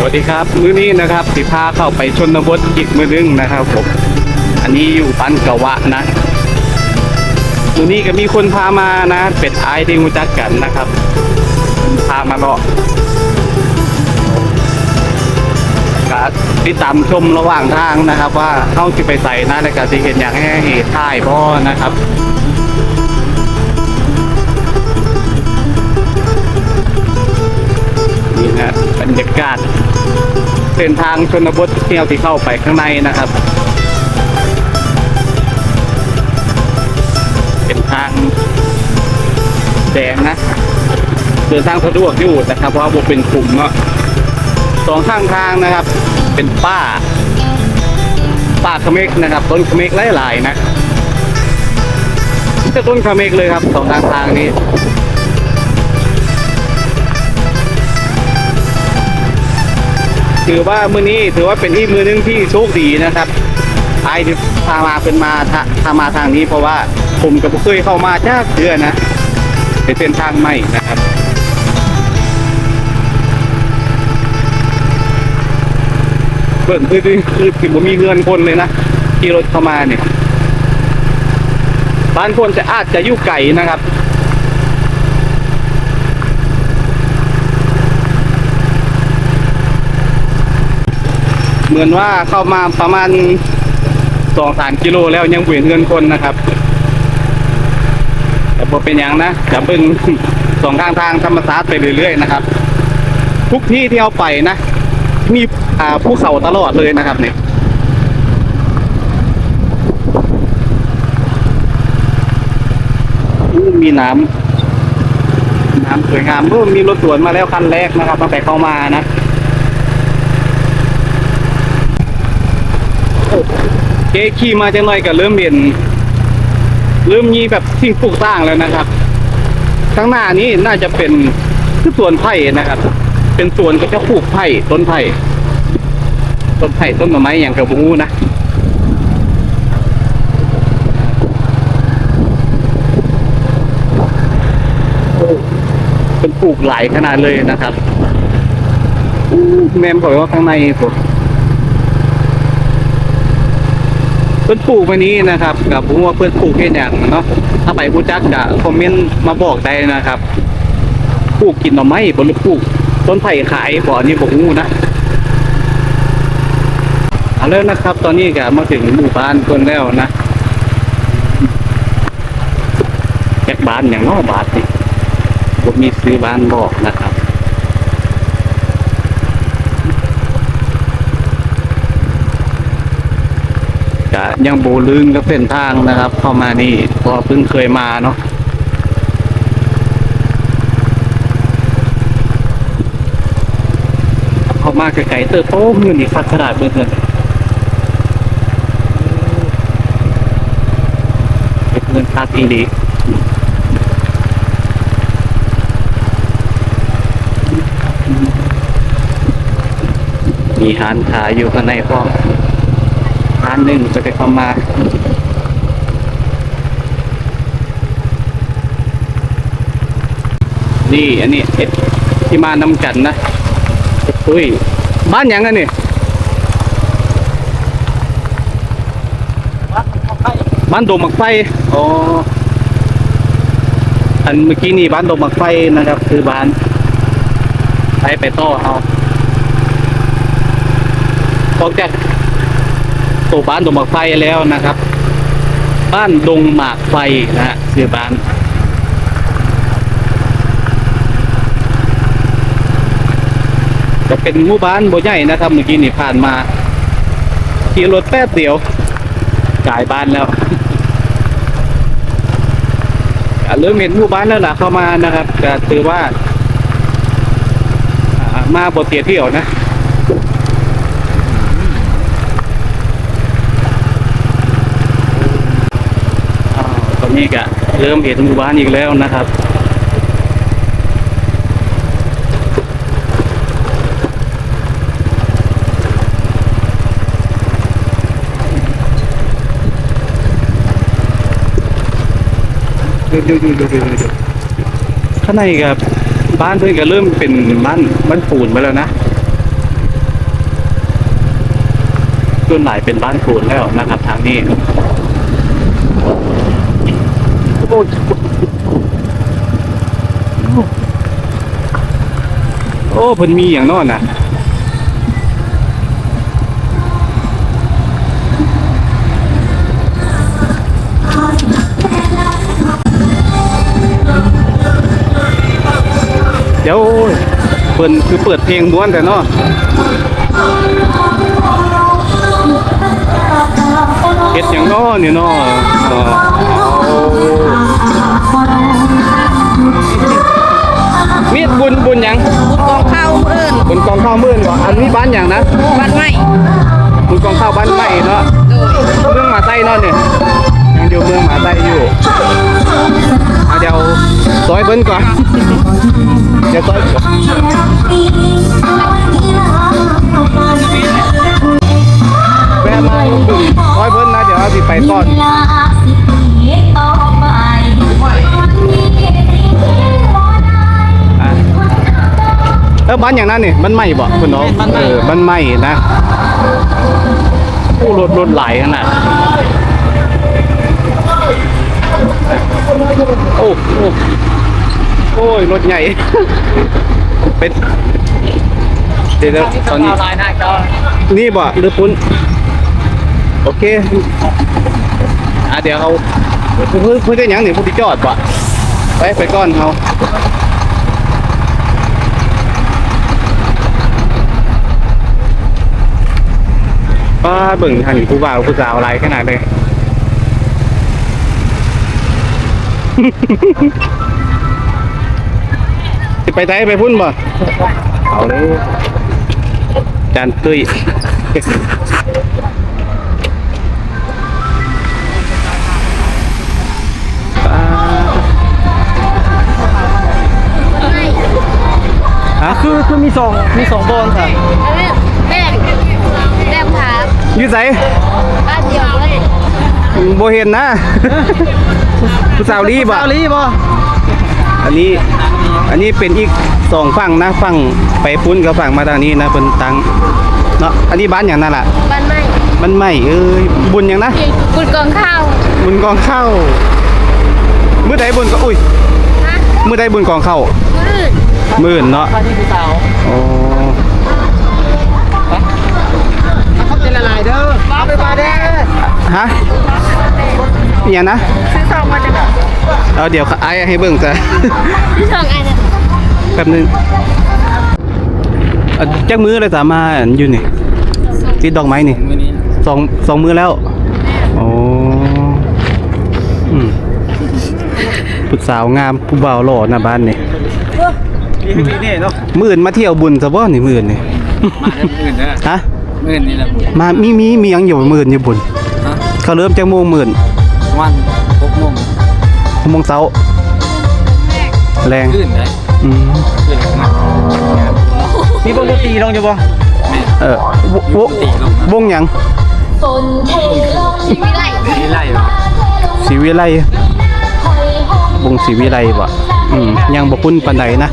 สวัสดีครับ มื้อนี้นะครับสิพาเข้าไปชนบทอีกมื้อนึงนะครับผมอันนี้อยู่ปันกะวะนะมื้อนี้ก็มีคนพามานะ เป็ดไอายที่รู้จักกันนะครับ พามาเลาะก็ติดตามชมระหว่างทางนะครับ ว่าเข้าสิไปใส่นะในการที่เห็นอย่างให้เหตุท่ายพ่อนะครับนี่นะบรรยากาศ เส้นทางชนบทที่เราที่เข้าไปข้างในนะครับเป็นทางแดงนะเดินทางสะดวกอยู่นะครับ เพราะว่าเป็นกลุ่มเนาะสองข้างทางนะครับ เป็นป้าป้าเขมกนะครับ ต้นเขมกหลายๆนะจะต้นเขมกเลยครับสองทางทางนี้ ถือว่ามือนี้ถือว่าเป็นที่มือนึงที่โชคดีนะครับไอ้ที่พามาเป็นมาทาพามาทางนี้เพราะว่าผมกับเคยเข้ามาจากเดือนนะเป็นเส้นทางใหม่นะครับเบิ่งคือคือผมมีเงินคนเลยนะขี่รถเข้ามาเนี่ยบ้านคนจะอาจจะยู่ไก่นะครับ เหมือนว่าเข้ามาประมาณสองสามกิโลแล้วยังเวียนเงินคนนะครับ แต่บอเป็นอย่างนะจะเบิ่งสองข้างทางธรรมศาสตร์ไปเรื่อยๆนะครับ ทุกที่ที่เอาไปนะ มีอ่าภูเขาตลอดเลยนะครับเนี่ยมีน้ำน้ำสวยงามโอ้มีรถสวนมาแล้วคันแรกนะครับตั้งแต่เข้ามานะ เจ๊ขี่มาจังหน่อยก็เริ่มเห็นเริ่มมีแบบสิ่งปลูกสร้างแล้วนะครับ ข้างหน้านี้น่าจะเป็นคือสวนไผ่นะครับ เป็นสวนก็จะปลูกไผ่ต้นไผ่ต้นไผ่ต้นไม้อย่างกระบูนะเป็นปลูกหลายขนาดเลยนะครับแมมบอกว่าข้างในผม เพื่อนปลูกมานี้นะครับกับผมว่าเพื่อนปลูกแค่อย่างเนาะถ้าไปผู้จักจะคอมเมนต์มาบอกได้นะครับปลูกกินหน่อไม้บนหรือปลูกต้นไผ่ขายบ่อนี่บอกงูนะเอาแล้วนะครับ ตอนนี้ก็มาถึงหมู่บ้านคนแล้วนะแจ็คบ้านอย่างน้อบาทนี่ผมมีซื้อบ้านบอกนะครับ ก็ ยังโบลึงกับเส้นทางนะครับ เข้ามานี่พราะเพิ่งเคยมาเนาะเข้ามาไกลๆเติบโตเงินนี่ฟัดขนาดเบิ่งเงินเงินคาดอีดีมีหานขายอยู่ข้างในพ่อ ร้านหนึ่งจะไปเข้ามานี่อันนี้เอ็ดที่มานำกันนะอุ้ยบ้านยังกันนี่บ้านโดมหมักไฟอ๋ออันเมื่อกี้นี่บ้านโดมหมักไฟนะครับ คือบ้านไปไปต่อเอาออกจาก ตัวบ้านดงหมากไฟแล้วนะครับ บ้านดงหมากไฟนะฮะชื่อบ้านจะเป็นหมู่บ้านโบใหญ่นะครับเมื่อกี้นี่ผ่านมาขี่รถแป๊บเดียวกลายบ้านแล้วเริ่มเห็นหมู่บ้านแล้วล่ะเข้ามานะครับก็ถือว่าอ่ามาบทเตียเที่ยวนะ อ่าตอ นนี้ก็เริ่มเห็นหมู่บ้านอีกแล้วนะครับดูดูดูดูดูดูข้างในกับบ้านเพื่อนก็เริ่มเป็นบ้านบ้านปูนไปแล้วนะส่วนหลายเป็นบ้านปูนแล้วนะครับทางนี้ โอ้ยโอ้เพิ่นมีอย่างนอนน่ะเดี๋ยวเปิดคือเปิดเพลงม้วนแต่เนาะเฮ็ดอย่างนาะนี่เนาะอ๋ ญบุญหยังกองข้าวเอิ้นบุญกองข้าวมื่นบ่อันนี้บ้านหยังนะบ้านใหม่บุญกองข้าวบ้านใหม่เนาะโดยเมืองหมาไต้เนาะนี่ยังอยู่เมืองหมาไต้อยู่อะเดี๋ยวซอยเพิ่นก่อนเดี๋ยวซอยก่อนแวะมาบึงซอยเพิ่นนะเดี๋ยวเอาสิไปก่อน เออบ้านอย่างนั้นนี่บ้านใหม่บ่คุณน้องเออบ้านใหม่นะผู้รถรถไหลขนาดโอ้โอ้โอ้ยรถใหญ่ เป็นเดี๋ยวตอนนี้ ลายหน้าจอนี่บ่หรือปุ้นโอเคอะเดี๋ยวเอาเพื่อเพื่อได้หยังนี่พวกที่จอดบ่ไปไปก่อนเอา ป้าเบิ่งหันผู้บ่าวผู้สาวอะไรขนาดเลยสิไปไทยไปพุ่นบ่เอาเลยจานตุ้ยอ่าฮะคือคือมีสองมีสองบอลค่ะแม่แม่พา อยู่ไสบ้านเดียวเลยบ่เห็นนะ ผู้สาวรีบ่ซาลีบ่ อันนี้ อันนี้เป็นอีกสองฝั่งนะฝั่งไปปุ้นกับฝั่งมาทางนี้นะเป็นตังเนาะ อันนี้บ้านอย่างนั้นล่ะ บ้านใหม่มันไม่เอ้ยบุญอย่างนะกุดกองข้าว บุญกองเข้ามื้อใดบุญก็อุ้ยฮะมื้อใดบุญกองเข้ามืดมื้อเนาะบ้านที่ผู้สาวอ๋อ ไปมาเด้อฮะอหย่างนะ ซื้อซองมาจะแบบเอาเดี๋ยวไอ้ให้เบิ่งจ้ะซองอันนั้นแป๊บนึงอะจักมือเลยสามารถอยู่นี่ติดดอกไม้นี่มื้อนี้สองสองมือแล้วโอ้อืมผู้สาวงามผู้บ่าวหล่อหน้าบ้านนี่ดีดีนี่เนาะมื้ออื่นมาเที่ยวบุญซะบ่นี่มื้ออื่นนี่มาเด้อมื้อเด้อฮะ มื้อนี้แหละมามีมีมีหยังอยู่มื้ออื่นอยู่บุญฮะเขาเริ่มจักโมงมื้ออื่นวัน6โมงหกโมงเช้าแรงขึ้นได้อืมขึ้นนะมีวงดนตรีลองอยู่บ่เออวววงหยังชีวิตไรมีไล่บ่ศรีวิไลวงศรีวิไลบ่อืมยังบ่คุ้นปานใดนะ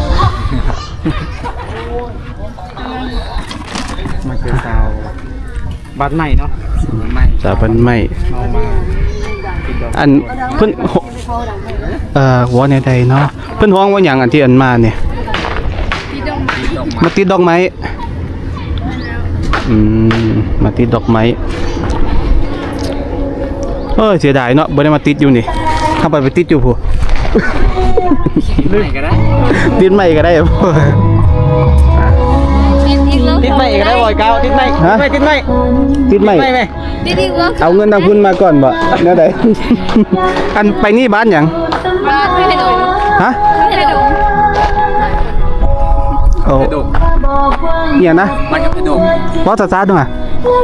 มันคือสาว บ้านใหม่เนาะบ้านใหม่สาปันไม่เอามาติดดอกอันเพิ่นโหเอ่อวอแนวใดเนาะเพิ่นฮ้องว่าหยังอันที่อันมาเนี่ยพี่ดงติดดอกไม้มาติดดอกไม้อืมมาติดดอกไม้เอ้ยเสียดายเนาะบ่ได้มาติดอยู่นี่ถ้าไปไปติดอยู่พูไม่ก็ได้ติดไม่ก็ได้พูติ ดอีกแล้วติดไม่ก็ได้บ่อยเก้าติดไม่ฮะไม่ติดไม่ติดไม่ไม่ไม่ติดอีกแล้วเอาเงินทางพุ่นมาก่อนบ่แนวใด อันไปนี่บ้านหยังบ้านไม่ให้ดงฮะไม่ให้ดงโอ้ไปดกเนี่ยนะมันก็ไปดกว่าซาๆด้วย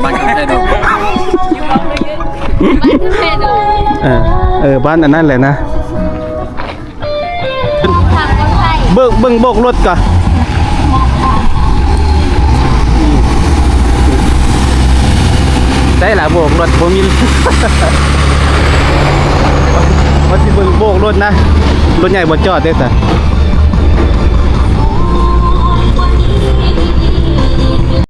มันก็ไปดกบ้านไม่ให้ดงเออเออบ้านอันนั้นแหละนะ ทางคนไทยเบิกเบิ่งโบกรถก่อน ต่ละโบกรถผมมีว่าสิเบิ่งโบกรถนะ รถใหญ่บนจอดได้ซะ